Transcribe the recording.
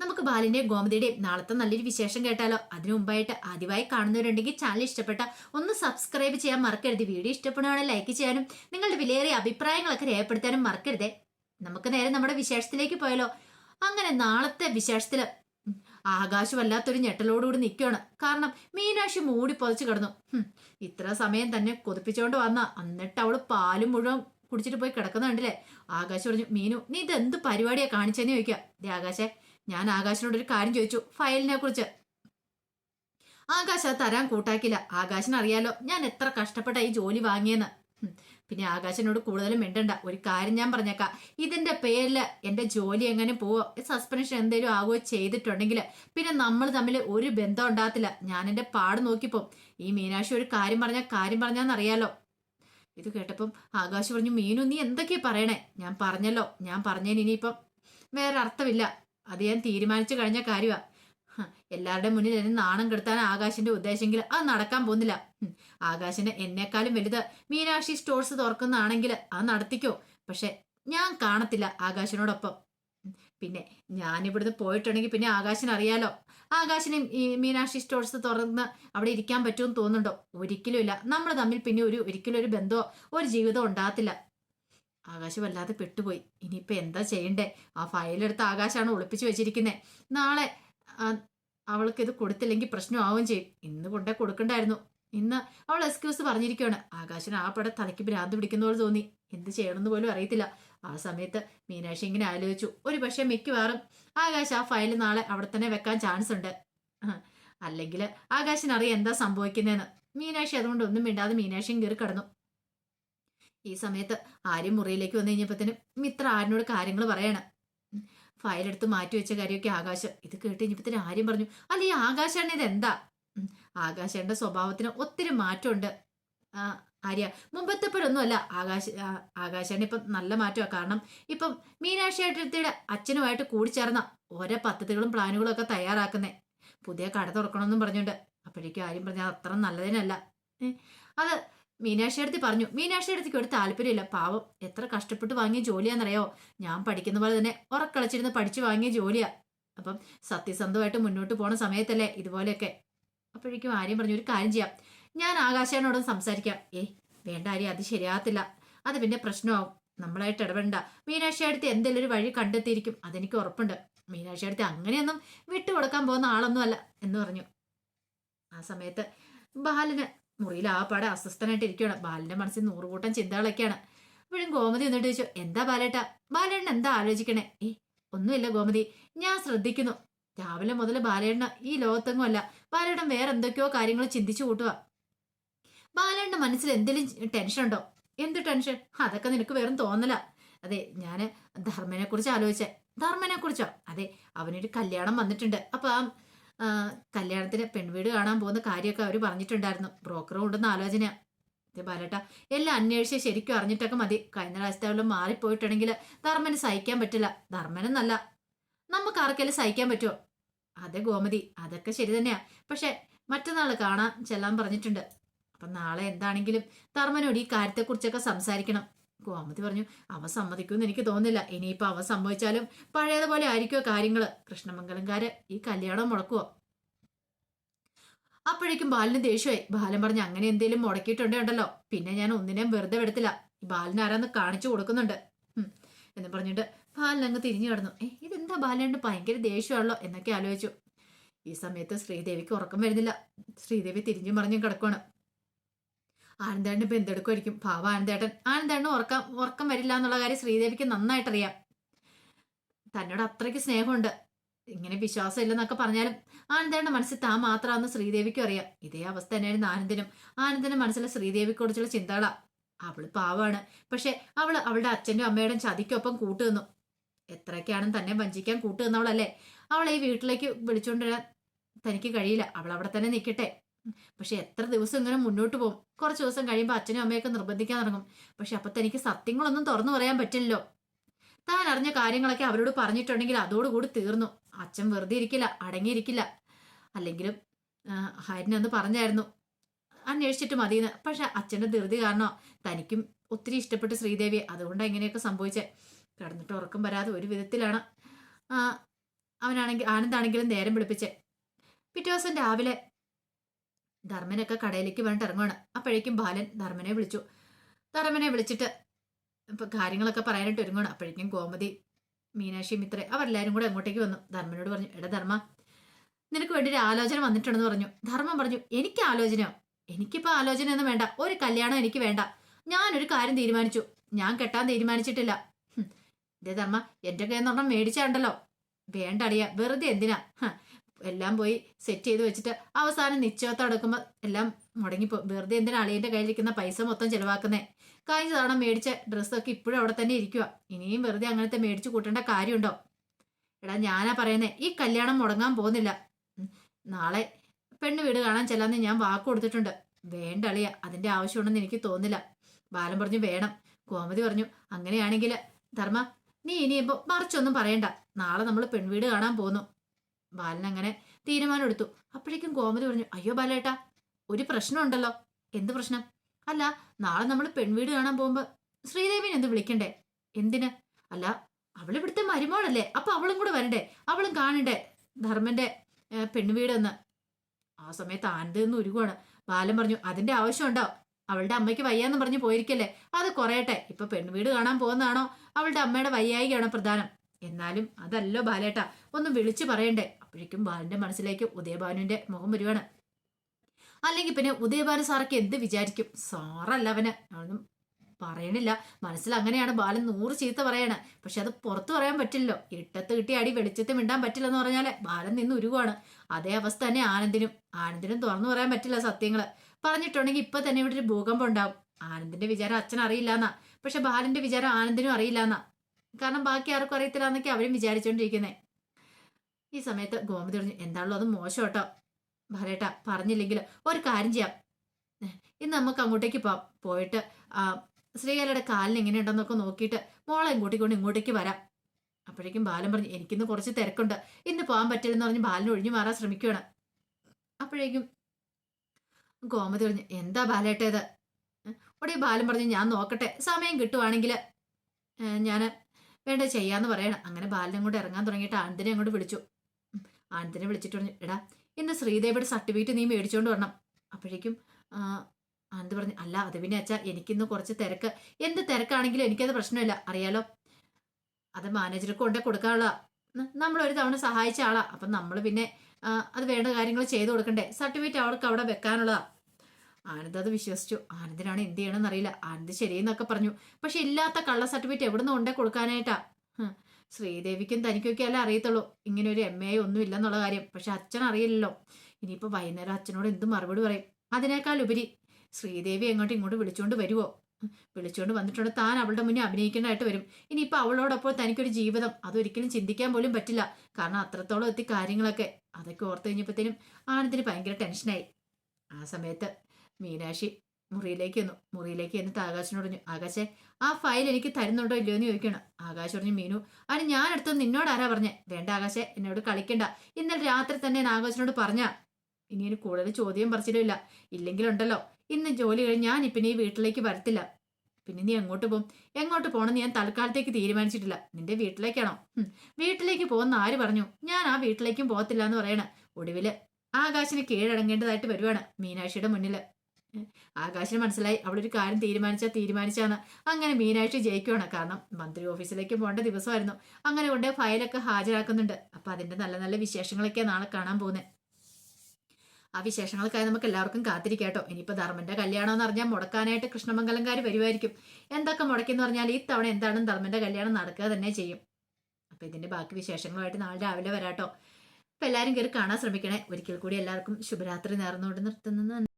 നമുക്ക് ബാലിന്റെയും ഗോമതിയുടെയും നാളത്തെ നല്ലൊരു വിശേഷം കേട്ടാലോ? അതിനു മുമ്പായിട്ട് ആദ്യമായി കാണുന്നവരുണ്ടെങ്കിൽ ചാനൽ ഇഷ്ടപ്പെട്ട ഒന്ന് സബ്സ്ക്രൈബ് ചെയ്യാൻ മറക്കരുത്. വീഡിയോ ഇഷ്ടപ്പെടുകയാണെങ്കിൽ ലൈക്ക് ചെയ്യാനും നിങ്ങളുടെ വിലയേറിയ അഭിപ്രായങ്ങളൊക്കെ രേഖപ്പെടുത്താനും മറക്കരുതേ. നമുക്ക് നേരെ നമ്മുടെ വിശേഷത്തിലേക്ക് പോയാലോ? അങ്ങനെ നാളത്തെ വിശേഷത്തിൽ ആകാശം വല്ലാത്തൊരു ഞെട്ടലോടുകൂടി നിൽക്കുകയാണ് കാരണം മീനാക്ഷി മൂടി പൊതച്ചു കിടന്നു. ഇത്ര സമയം തന്നെ കൊതിപ്പിച്ചുകൊണ്ട് വന്ന. എന്നിട്ട് അവൾ പാലും മുഴുവൻ കുടിച്ചിട്ട് പോയി കിടക്കുന്നുണ്ടല്ലേ? ആകാശ് പറഞ്ഞു മീനു നീ ഇത് എന്ത് പരിപാടിയാ കാണിച്ചെന്ന് ചോദിക്കുക ദേ ആകാശേ ഞാൻ ആകാശിനോട് ഒരു കാര്യം ചോദിച്ചു ഫയലിനെ കുറിച്ച്. ആകാശ് അത് തരാൻ കൂട്ടാക്കില്ല ആകാശിന് അറിയാലോ ഞാൻ എത്ര കഷ്ടപ്പെട്ട ഈ ജോലി വാങ്ങിയെന്ന്. പിന്നെ ആകാശിനോട് കൂടുതലും മിണ്ടണ്ട. ഒരു കാര്യം ഞാൻ പറഞ്ഞേക്കാം. ഇതിന്റെ പേരിൽ എന്റെ ജോലി എങ്ങനെ പോവോ? സസ്പെൻഷൻ എന്തെങ്കിലും ആകുകയോ ചെയ്തിട്ടുണ്ടെങ്കിൽ പിന്നെ നമ്മൾ തമ്മിൽ ഒരു ബന്ധം ഉണ്ടാകത്തില്ല. ഞാൻ എന്റെ പാട് നോക്കിപ്പോ. ഈ മീനാക്ഷി ഒരു കാര്യം പറഞ്ഞാൽ കാര്യം പറഞ്ഞാന്നറിയാലോ. ഇത് കേട്ടപ്പം ആകാശ് പറഞ്ഞു മീനു നീ എന്തൊക്കെയാ പറയണേ? ഞാൻ പറഞ്ഞല്ലോ. ഞാൻ പറഞ്ഞതിന് ഇനിയിപ്പം വേറെ അർത്ഥമില്ല. അത് ഞാൻ തീരുമാനിച്ചു കഴിഞ്ഞ കാര്യമാ എല്ലാവരുടെ മുന്നിൽ എന്നെ നാണം കെടുത്താൻ ആകാശിന്റെ ഉദ്ദേശമെങ്കിൽ അത് നടക്കാൻ പോകുന്നില്ല. ആകാശിന് എന്നെക്കാളും വലുത് മീനാക്ഷി സ്റ്റോഴ്സ് തുറക്കുന്നതാണെങ്കിൽ അത് നടത്തിക്കോ. പക്ഷെ ഞാൻ കാണത്തില്ല ആകാശിനോടൊപ്പം. പിന്നെ ഞാനിവിടുന്ന് പോയിട്ടുണ്ടെങ്കിൽ പിന്നെ ആകാശിന് അറിയാലോ. ആകാശിന് ഈ മീനാക്ഷി സ്റ്റോഴ്സ് തുറന്ന് അവിടെ ഇരിക്കാൻ പറ്റുമെന്ന് തോന്നുന്നുണ്ടോ? ഒരിക്കലും ഇല്ല. നമ്മൾ തമ്മിൽ പിന്നെ ഒരു ഒരിക്കലും ഒരു ബന്ധമോ ഒരു ജീവിതമോ ഉണ്ടാകത്തില്ല. ആകാശ് വല്ലാതെ പെട്ടുപോയി. ഇനിയിപ്പോൾ എന്താ ചെയ്യണ്ടേ? ആ ഫയലെടുത്ത് ആകാശാണ് ഒളിപ്പിച്ചു വെച്ചിരിക്കുന്നത് നാളെ അവൾക്ക് ഇത് കൊടുത്തില്ലെങ്കിൽ പ്രശ്നമാവുകയും ചെയ്യും. ഇന്ന് കൊണ്ടേ കൊടുക്കണ്ടായിരുന്നു. ഇന്ന് അവൾ എക്സ്ക്യൂസ് പറഞ്ഞിരിക്കുകയാണ് ആകാശന് ആ പടം തലയ്ക്ക് ഭ്രാന്ത് പിടിക്കുന്ന പോലെ തോന്നി. എന്ത് ചെയ്യണമെന്ന് പോലും അറിയത്തില്ല. ആ സമയത്ത് മീനാക്ഷി ഇങ്ങനെ ആലോചിച്ചു. ഒരു പക്ഷേ മിക്കവാറും ആകാശ് ആ ഫയൽ നാളെ അവിടെ തന്നെ വെക്കാൻ ചാൻസ് ഉണ്ട്. അല്ലെങ്കിൽ ആകാശനറിയാം എന്താ സംഭവിക്കുന്നതെന്ന് മീനാക്ഷി അതുകൊണ്ട് ഒന്നും മിണ്ടാതെ മീനാക്ഷിയും കയറി കടന്നു. ഈ സമയത്ത് ആര്യം മുറിയിലേക്ക് വന്നു കഴിഞ്ഞപ്പോഴത്തേനും മിത്ര ആരിനോട് കാര്യങ്ങൾ പറയണം. ഫയലെടുത്ത് മാറ്റി വെച്ച കാര്യമൊക്കെ ആകാശം. ഇത് കേട്ട് കഴിഞ്ഞപ്പോഴത്തേനും ആര്യം പറഞ്ഞു അല്ല ഈ ആകാശാണ് ഇത് എന്താ ഉം, ആകാശന്റെ സ്വഭാവത്തിന് ഒത്തിരി മാറ്റമുണ്ട്. ആര്യ മുമ്പത്തെപ്പോഴൊന്നും അല്ല ആകാശ ആകാശാണ് ഇപ്പം നല്ല മാറ്റമാണ് കാരണം ഇപ്പം മീനാക്ഷി അച്ഛനുമായിട്ട് കൂടിച്ചേർന്ന ഓരോ പദ്ധതികളും പ്ലാനുകളും ഒക്കെ തയ്യാറാക്കുന്നേ. പുതിയ കട തുറക്കണമെന്നും പറഞ്ഞുണ്ട് അപ്പോഴേക്കും ആര്യം പറഞ്ഞാൽ അത്ര നല്ലതിനല്ല. അത് മീനാക്ഷി അടുത്ത് പറഞ്ഞു മീനാക്ഷി അടുത്തേക്ക് ഒരു താല്പര്യമില്ല. പാവം എത്ര കഷ്ടപ്പെട്ട് വാങ്ങിയ ജോലിയാണെന്നറിയോ? ഞാൻ പഠിക്കുന്ന പോലെ തന്നെ ഉറക്കളച്ചിരുന്ന് പഠിച്ചു വാങ്ങിയ ജോലിയാ. അപ്പം സത്യസന്ധമായിട്ട് മുന്നോട്ട് പോണ സമയത്തല്ലേ ഇതുപോലെയൊക്കെ? അപ്പോഴേക്കും ആര്യം പറഞ്ഞു ഒരു കാര്യം ചെയ്യാം. ഞാൻ ആകാശനോടും സംസാരിക്കാം. ഏ വേണ്ട ആര്യം അത് ശരിയാകത്തില്ല. അത് പിന്നെ പ്രശ്നമാവും. നമ്മളായിട്ട് ഇടപെടണ്ട. മീനാക്ഷി അടുത്ത് എന്തെങ്കിലും ഒരു വഴി കണ്ടെത്തിയിരിക്കും. അതെനിക്ക് ഉറപ്പുണ്ട്. മീനാക്ഷി അടുത്ത് അങ്ങനെയൊന്നും വിട്ടുകൊടുക്കാൻ പോകുന്ന ആളൊന്നും അല്ല എന്ന് പറഞ്ഞു. ആ സമയത്ത് ബാലന് മുറിയിൽ ആ പാടെ അസ്വസ്ഥനായിട്ട് ഇരിക്കുകയാണ് ബാലന്റെ മനസ്സിൽ നൂറുകൂട്ടം ചിന്തകളൊക്കെയാണ്. അപ്പോഴും ഗോമതി എന്നിട്ട് ചോദിച്ചു എന്താ ബാലേട്ട? ബാലേണ്ണ എന്താ ആലോചിക്കണേ? ഏ ഒന്നുമില്ല ഗോമതി. ഞാൻ ശ്രദ്ധിക്കുന്നു. രാവിലെ മുതൽ ബാലേണ്ണ ഈ ലോകത്തെങ്ങും അല്ല. ബാലേട്ടൻ വേറെ എന്തൊക്കെയോ കാര്യങ്ങൾ ചിന്തിച്ചു കൂട്ടുക ബാലേണ്ണ മനസ്സിൽ എന്തെങ്കിലും ടെൻഷൻ ഉണ്ടോ? എന്ത് ടെൻഷൻ? അതൊക്കെ നിനക്ക് വെറും തോന്നല. അതെ ഞാൻ ധർമ്മനെ കുറിച്ച് ആലോചിച്ചേ. ധർമ്മനെ കുറിച്ചോ അതെ അവനൊരു കല്യാണം വന്നിട്ടുണ്ട്. അപ്പൊ കല്യാണത്തിന് പെൺവീട് കാണാൻ പോകുന്ന കാര്യമൊക്കെ അവർ പറഞ്ഞിട്ടുണ്ടായിരുന്നു. ബ്രോക്കറും ഉണ്ടെന്ന് ആലോചന ബാലേട്ട എല്ലാം അന്വേഷിച്ച് ശരിക്കും അറിഞ്ഞിട്ടൊക്കെ മതി. കഴിഞ്ഞ പ്രാവശ്യത്തെ മാറിപ്പോയിട്ടുണ്ടെങ്കിൽ ധർമ്മന് സഹിക്കാൻ പറ്റില്ല. ധർമ്മനെന്നല്ല. നമുക്ക് ആർക്കെങ്കിലും സഹിക്കാൻ പറ്റുമോ അതെ ഗോമതി അതൊക്കെ ശരി തന്നെയാ. പക്ഷെ മറ്റന്നാൾ കാണാൻ ചെല്ലാൻ പറഞ്ഞിട്ടുണ്ട്. അപ്പം നാളെ എന്താണെങ്കിലും ധർമ്മനോട് ഈ കാര്യത്തെക്കുറിച്ചൊക്കെ സംസാരിക്കണം. ഗോമതി പറഞ്ഞു അവ സമ്മതിക്കുമെന്ന് എനിക്ക് തോന്നുന്നില്ല. ഇനിയിപ്പോൾ അവ സമ്മതിച്ചാലും പഴയതുപോലെ ആയിരിക്കുമോ കാര്യങ്ങൾ കൃഷ്ണമംഗലംകാര് ഈ കല്യാണം മുടക്കുവോ? അപ്പോഴേക്കും ബാലിന് ദേഷ്യമായി. ബാലൻ പറഞ്ഞു അങ്ങനെ എന്തേലും ഉണ്ടല്ലോ. പിന്നെ ഞാൻ ഒന്നിനെയും വെറുതെ വിടത്തില്ല. ബാലിന് ആരാന്ന് കാണിച്ചു കൊടുക്കുന്നുണ്ട്. എന്ന് പറഞ്ഞിട്ട് ബാലൻ അങ്ങ് തിരിഞ്ഞു കിടന്നു. ഏ ഇതെന്താ ബാലനുണ്ട് ഭയങ്കര ദേഷ്യമാണല്ലോ? എന്നൊക്കെ ആലോചിച്ചു. ഈ സമയത്ത് ശ്രീദേവിക്ക് ഉറക്കം വരുന്നില്ല. ശ്രീദേവി തിരിഞ്ഞു മറിഞ്ഞും കിടക്കുവാണ്. ആനന്ദേട്ടൻ ഇപ്പൊ എന്തെടുക്കുമായിരിക്കും പാവ ആനന്ദേട്ടൻ. ആനന്ദേട്ടൻ ഉറക്കം ഉറക്കം വരില്ല എന്നുള്ള കാര്യം ശ്രീദേവിക്ക് നന്നായിട്ടറിയാം. തന്നോട് അത്രയ്ക്ക് സ്നേഹമുണ്ട്. ഇങ്ങനെ വിശ്വാസം ഇല്ലെന്നൊക്കെ പറഞ്ഞാലും ആനന്ദേട്ടന്റെ മനസ്സിൽ താൻ മാത്രമാണെന്ന് ശ്രീദേവിക്കും അറിയാം. ഇതേ അവസ്ഥ തന്നെയായിരുന്നു ആനന്ദനും. ആനന്ദന്റെ മനസ്സിൽ ശ്രീദേവിക്കോടിച്ചുള്ള ചിന്തകളാ. അവൾ പാവാണ്. പക്ഷെ അവൾ അവളുടെ അച്ഛനും അമ്മയുടെയും ചതിക്കൊപ്പം കൂട്ടുനിന്നു. എത്രയൊക്കെയാണെന്ന് തന്നെ വഞ്ചിക്കാൻ കൂട്ടുനിന്നവളല്ലേ? അവളെ ഈ വീട്ടിലേക്ക് വിളിച്ചുകൊണ്ടിരാൻ തനിക്ക് കഴിയില്ല. അവൾ അവിടെ തന്നെ നിൽക്കട്ടെ. പക്ഷെ എത്ര ദിവസം ഇങ്ങനെ മുന്നോട്ട് പോകും? കുറച്ച് ദിവസം കഴിയുമ്പോൾ അച്ഛനും അമ്മയൊക്കെ നിർബന്ധിക്കാൻ തുടങ്ങും. പക്ഷെ അപ്പൊ തനിക്ക് സത്യങ്ങളൊന്നും തുറന്നു പറയാൻ പറ്റില്ലല്ലോ. താൻ അറിഞ്ഞ കാര്യങ്ങളൊക്കെ അവരോട് പറഞ്ഞിട്ടുണ്ടെങ്കിൽ അതോടുകൂടി തീർന്നു. അച്ഛൻ വെറുതെ ഇരിക്കില്ല അടങ്ങിയിരിക്കില്ല. അല്ലെങ്കിലും ഹരിനെ അന്ന് പറഞ്ഞായിരുന്നു. അന്വേഷിച്ചിട്ട് മതിയെന്ന്. പക്ഷെ അച്ഛന്റെ ധൃതി കാരണം? തനിക്കും ഒത്തിരി ഇഷ്ടപ്പെട്ട് ശ്രീദേവി അതുകൊണ്ടാണ് ഇങ്ങനെയൊക്കെ സംഭവിച്ചത് കിടന്നിട്ട് ഉറക്കം വരാതെ ഒരു വിധത്തിലാണ്. അവനാണെങ്കിൽ ആനന്ദാണെങ്കിലും നേരം പിടിപ്പിച്ചേ പിറ്റേ ദിവസം രാവിലെ ധർമ്മനൊക്കെ കടയിലേക്ക് വേണ്ടിട്ട് ഇറങ്ങുവാണ്. അപ്പോഴേക്കും ബാലൻ ധർമ്മനെ വിളിച്ചു. ധർമ്മനെ വിളിച്ചിട്ട് ഇപ്പം കാര്യങ്ങളൊക്കെ പറയാനായിട്ട് ഒരുങ്ങണം അപ്പോഴേക്കും ഗോമതി മീനാക്ഷി മിത്ര അവരെല്ലാവരും കൂടെ അങ്ങോട്ടേക്ക് വന്നു. ധർമ്മനോട് പറഞ്ഞു എടാ ധർമ്മ നിനക്ക് വേണ്ടി ഒരു ആലോചന വന്നിട്ടുണ്ടെന്ന് പറഞ്ഞു. ധർമ്മം പറഞ്ഞു എനിക്ക് ആലോചനയോ? എനിക്കിപ്പോൾ ആലോചന ഒന്നും വേണ്ട. ഒരു കല്യാണം എനിക്ക് വേണ്ട. ഞാനൊരു കാര്യം തീരുമാനിച്ചു. ഞാൻ കെട്ടാൻ തീരുമാനിച്ചിട്ടില്ല. ഇതേ ധർമ്മ എന്റെ കയ്യിൽ ഒരെണ്ണം മേടിച്ചാണ്ടല്ലോ വേണ്ട അടിയ വെറുതെ എന്തിനാ? എല്ലാം പോയി സെറ്റ് ചെയ്ത് വെച്ചിട്ട് അവസാനം നിശ്ചയത്തെ അടക്കുമ്പോൾ എല്ലാം മുടങ്ങിപ്പോ വെറുതെ എന്തിനാ അളിയന്റെ കയ്യിലിരിക്കുന്ന പൈസ മൊത്തം ചെലവാക്കുന്നേ? കഴിഞ്ഞ തവണ മേടിച്ച ഡ്രസ്സൊക്കെ ഇപ്പോഴും അവിടെ തന്നെ ഇരിക്കുക ഇനിയും വെറുതെ അങ്ങനത്തെ മേടിച്ചു കൂട്ടേണ്ട കാര്യമുണ്ടോ? എടാ ഞാനാ പറയുന്നേ ഈ കല്യാണം മുടങ്ങാൻ പോകുന്നില്ല. നാളെ പെണ്ണ് വീട് കാണാൻ ചെല്ലാന്ന് ഞാൻ വാക്ക് കൊടുത്തിട്ടുണ്ട്. വേണ്ട അളിയ അതിന്റെ ആവശ്യമുണ്ടെന്ന് എനിക്ക് തോന്നില്ല ബാലൻ പറഞ്ഞു വേണം. കോമതി പറഞ്ഞു അങ്ങനെയാണെങ്കിൽ ധർമ്മ നീ ഇനിയിപ്പോ മറിച്ചൊന്നും പറയണ്ട. നാളെ നമ്മൾ പെൺവീട് കാണാൻ പോന്നു ബാലൻ അങ്ങനെ തീരുമാനം എടുത്തു അപ്പോഴേക്കും ഗോമതി പറഞ്ഞു അയ്യോ ബാലേട്ടാ ഒരു പ്രശ്നമുണ്ടല്ലോ. എന്ത് പ്രശ്നം? അല്ല നാളെ നമ്മൾ പെൺവീട് കാണാൻ പോകുമ്പോ ശ്രീദേവിനെ എന്ത് വിളിക്കണ്ടേ? എന്തിന്? അല്ല അവൾ ഇവിടുത്തെ മരുമോളല്ലേ അപ്പൊ അവളും കൂടെ വരണ്ടേ? അവളും കാണണ്ടേ ധർമ്മന്റെ ഏ, പെൺവീട് എന്ന് ആ സമയത്ത് ആനന്ദ് എന്ന് ഉരുകുവാണ്. ബാലൻ പറഞ്ഞു അതിന്റെ ആവശ്യമുണ്ടോ? അവളുടെ അമ്മയ്ക്ക് വയ്യാന്ന് പറഞ്ഞു പോയിരിക്കല്ലേ. അത് കുറയട്ടെ. ഇപ്പൊ പെൺവീട് കാണാൻ പോകുന്നതാണോ അവളുടെ അമ്മയുടെ വയ്യായികയാണോ പ്രധാനം? എന്നാലും അതല്ലോ ബാലേട്ട ഒന്ന് വിളിച്ചു പറയണ്ടേ. അപ്പോഴേക്കും ബാലന്റെ മനസ്സിലേക്ക് ഉദയഭാനുവിന്റെ മുഖം വരുവാണ് അല്ലെങ്കിൽ പിന്നെ ഉദയഭാനു സാറൊക്കെ എന്ത് വിചാരിക്കും? സാറല്ല അവന്. അവനും പറയണില്ല. മനസ്സിൽ അങ്ങനെയാണ് ബാലൻ നൂറ് ചീത്ത പറയാണ്. പക്ഷെ അത് പുറത്തു പറയാൻ പറ്റില്ലല്ലോ. ഇട്ടത്ത് കിട്ടി അടി വെളിച്ചത്ത് മിണ്ടാൻ പറ്റില്ലെന്ന് പറഞ്ഞാൽ ബാലൻ നിന്ന് ഉരുവാണ് അതേ അവസ്ഥ തന്നെ ആനന്ദിനും. ആനന്ദിനും തുറന്നു പറയാൻ പറ്റില്ല സത്യങ്ങൾ. പറഞ്ഞിട്ടുണ്ടെങ്കിൽ ഇപ്പൊ തന്നെ ഇവിടെ ഒരു ഭൂകമ്പം ഉണ്ടാവും. ആനന്ദിന്റെ വിചാരം അച്ഛൻ അറിയില്ല എന്നാ പക്ഷെ ബാലന്റെ വിചാരം ആനന്ദിനും അറിയില്ല എന്നാ കാരണം ബാക്കി ആർക്കും അറിയത്തില്ല എന്നൊക്കെ അവരും വിചാരിച്ചോണ്ടിരിക്കുന്നേ. ഈ സമയത്ത് ഗോമതി പറഞ്ഞു എന്താണല്ലോ അത് മോശം കേട്ടോ ഭരേട്ട പറഞ്ഞില്ലെങ്കിൽ ഒരു കാര്യം ചെയ്യാം. ഇന്ന് നമുക്ക് അങ്ങോട്ടേക്ക് പോവാം പോയിട്ട് ശ്രീകലയുടെ കാലിന് എങ്ങനെയുണ്ടെന്നൊക്കെ നോക്കിയിട്ട് മോളെ കൂട്ടിക്കൊണ്ട് ഇങ്ങോട്ടേക്ക് വരാം. അപ്പോഴേക്കും ബാലൻ പറഞ്ഞു എനിക്കിന്ന് കുറച്ച് തിരക്കുണ്ട്. ഇന്ന് പോകാൻ പറ്റില്ലെന്ന് പറഞ്ഞ് ബാലൻ ഒഴിഞ്ഞു മാറാൻ ശ്രമിക്കുകയാണ് അപ്പോഴേക്കും ഗോമതി പറഞ്ഞു എന്താ ബാലേട്ടേത് ഉടനെ ബാലൻ പറഞ്ഞു ഞാൻ നോക്കട്ടെ. സമയം കിട്ടുവാണെങ്കിൽ ഞാൻ വേണ്ട ചെയ്യാന്ന് പറയണം. അങ്ങനെ ബാലിനെ അങ്ങോട്ട് ഇറങ്ങാൻ തുടങ്ങിയിട്ട് ആന്തിനെ അങ്ങോട്ട് വിളിച്ചു. ആനന്ദിനെ വിളിച്ചിട്ട് പറഞ്ഞു എടാ ഇന്ന് ശ്രീദേവിയുടെ സർട്ടിഫിക്കറ്റ് നീ മേടിച്ചോണ്ട് വരണം? അപ്പോഴേക്കും ആനന്ദ് പറഞ്ഞു അല്ല അത് പിന്നെ അച്ഛാ എനിക്കിന്ന് കുറച്ച് തിരക്ക്. എന്ത് തിരക്കാണെങ്കിലും എനിക്കത് പ്രശ്നമില്ല. അറിയാലോ? അത് മാനേജർക്ക് കൊണ്ടേ കൊടുക്കാനുള്ള നമ്മൾ ഒരു തവണ സഹായിച്ച ആളാ. അപ്പം നമ്മൾ പിന്നെ അത് വേണ്ട കാര്യങ്ങൾ ചെയ്തു കൊടുക്കണ്ടേ? സർട്ടിഫിക്കറ്റ് അവർക്ക് അവിടെ വെക്കാനുള്ളതാ. ആനന്ദ് അത് വിശ്വസിച്ചു. ആനന്ദിനാണ് എന്ത് ചെയ്യണമെന്ന് അറിയില്ല. ആനന്ദ് ശരിയെന്നൊക്കെ പറഞ്ഞു. പക്ഷെ ഇല്ലാത്ത കള്ള സർട്ടിഫിക്കറ്റ് എവിടെ നിന്ന് കൊണ്ടേ കൊടുക്കാനായിട്ടാ? ശ്രീദേവിക്കും തനിക്കൊക്കെ അല്ല അറിയത്തുള്ളൂ. ഇങ്ങനെ ഒരു എം എ ഒന്നും ഇല്ലെന്നുള്ള കാര്യം. പക്ഷെ അച്ഛൻ അറിയില്ലല്ലോ. ഇനിയിപ്പോൾ വൈകുന്നേരം അച്ഛനോട് എന്ത് മറുപടി പറയും? അതിനേക്കാൾ ഉപരി ശ്രീദേവി എങ്ങോട്ടും ഇങ്ങോട്ട് വിളിച്ചുകൊണ്ട് വരുമോ വിളിച്ചുകൊണ്ട് വന്നിട്ടുണ്ട്. താൻ അവളുടെ മുന്നേ അഭിനയിക്കേണ്ടതായിട്ട് വരും. ഇനിയിപ്പോൾ അവളോടൊപ്പം തനിക്കൊരു ജീവിതം. അതൊരിക്കലും ചിന്തിക്കാൻ പോലും പറ്റില്ല. കാരണം അത്രത്തോളം എത്തി കാര്യങ്ങളൊക്കെ. അതൊക്കെ ഓർത്ത് കഴിഞ്ഞപ്പോഴത്തേനും ആനന്ദിന് ഭയങ്കര ടെൻഷനായി ആ സമയത്ത് മീനാക്ഷി മുറിയിലേക്ക് വന്നു മുറിയിലേക്ക് എന്നിട്ട് ആകാശിനോട് പറഞ്ഞു ആകാശെ ആ ഫയൽ എനിക്ക് തരുന്നുണ്ടോ ഇല്ലയോ എന്ന് ചോദിക്കണം ആകാശ് പറഞ്ഞു മീനു അതിന് ഞാൻ അടുത്ത് നിന്നോട് ആരാ പറഞ്ഞേ? വേണ്ട ആകാശെ എന്നോട് കളിക്കണ്ട. ഇന്നലെ രാത്രി തന്നെ ഞാൻ ആകാശിനോട് പറഞ്ഞ. ഇനി ഒരു കൂടുതൽ ചോദ്യം പറിച്ചിട്ടില്ല ഇല്ല. ഇല്ലെങ്കിലുണ്ടല്ലോ ഇന്ന് ജോലി കഴിഞ്ഞ് ഞാൻ ഇപ്പിനി വീട്ടിലേക്ക് വരത്തില്ല. പിന്നെ നീ എങ്ങോട്ട് പോകും എങ്ങോട്ട് പോകണമെന്ന് ഞാൻ തൽക്കാലത്തേക്ക് തീരുമാനിച്ചിട്ടില്ല. നിന്റെ വീട്ടിലേക്കാണോ വീട്ടിലേക്ക് പോകുന്ന ആര് പറഞ്ഞു? ഞാൻ ആ വീട്ടിലേക്കും പോകത്തില്ല എന്ന് പറയണ. ഒടുവിൽ ആകാശിന് കീഴടങ്ങേണ്ടതായിട്ട് വരുവാണ് മീനാക്ഷിയുടെ മുന്നിൽ. ഏ, ആകാശിന് മനസ്സിലായി. അവളൊരു കാര്യം തീരുമാനിച്ചാൽ തീരുമാനിച്ചാണ് അങ്ങനെ മീനാക്ഷി ജയിക്കുവാണ്. കാരണം മന്ത്രി ഓഫീസിലേക്ക് പോകേണ്ട ദിവസമായിരുന്നു. അങ്ങനെ കൊണ്ട് ഫയലൊക്കെ ഹാജരാക്കുന്നുണ്ട്. അപ്പൊ അതിന്റെ നല്ല നല്ല വിശേഷങ്ങളൊക്കെ നാളെ കാണാൻ പോകുന്നത് ആ വിശേഷങ്ങൾക്കായി നമുക്ക് എല്ലാവർക്കും കാത്തിരിക്കാട്ടോ. ഇനിയിപ്പോ ധർമ്മന്റെ കല്യാണം എന്ന് പറഞ്ഞാൽ മുടക്കാനായിട്ട് കൃഷ്ണമംഗലംകാർ വരുമായിരിക്കും എന്തൊക്കെ മുടക്കിയെന്ന് പറഞ്ഞാൽ ഈ തവണ എന്താണ് ധർമ്മന്റെ കല്യാണം നടക്കുക തന്നെ ചെയ്യും. അപ്പൊ ഇതിന്റെ ബാക്കി വിശേഷങ്ങളുമായിട്ട് നാളെ രാവിലെ വരാട്ടോ. അപ്പൊ എല്ലാവരും കയറി കാണാൻ ശ്രമിക്കണേ. ഒരിക്കൽ കൂടി എല്ലാവർക്കും ശുഭരാത്രി നേർന്നുകൊണ്ട് നിർത്തുന്നു.